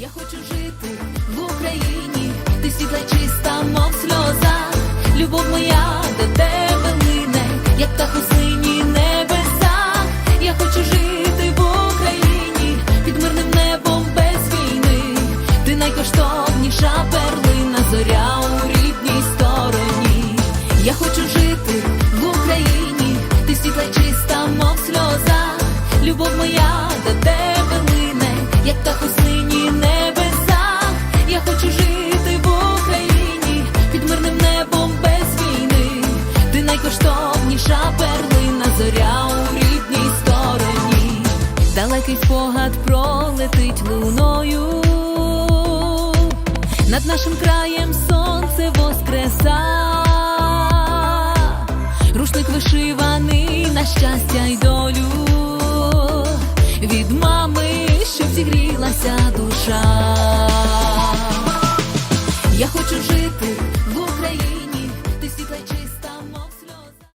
Я хочу жити в Україні, ти світла чиста, мов сльоза. Любов моя до тебе лине, як та хусині небеса. Я хочу жити в Україні під мирним небом без війни. Ти найкоштовніша перлина, зоря у рідній стороні. Я хочу жити в Україні, ти світла чиста, мов сльоза. Любов моя до тебе найкоштовніша перлина, зоря у рідній стороні. Далекий спогад пролетить луною. Над нашим краєм сонце воскреса. Рушник вишиваний на щастя й долю. Від мами, щоб зігрілася душа. Я хочу жити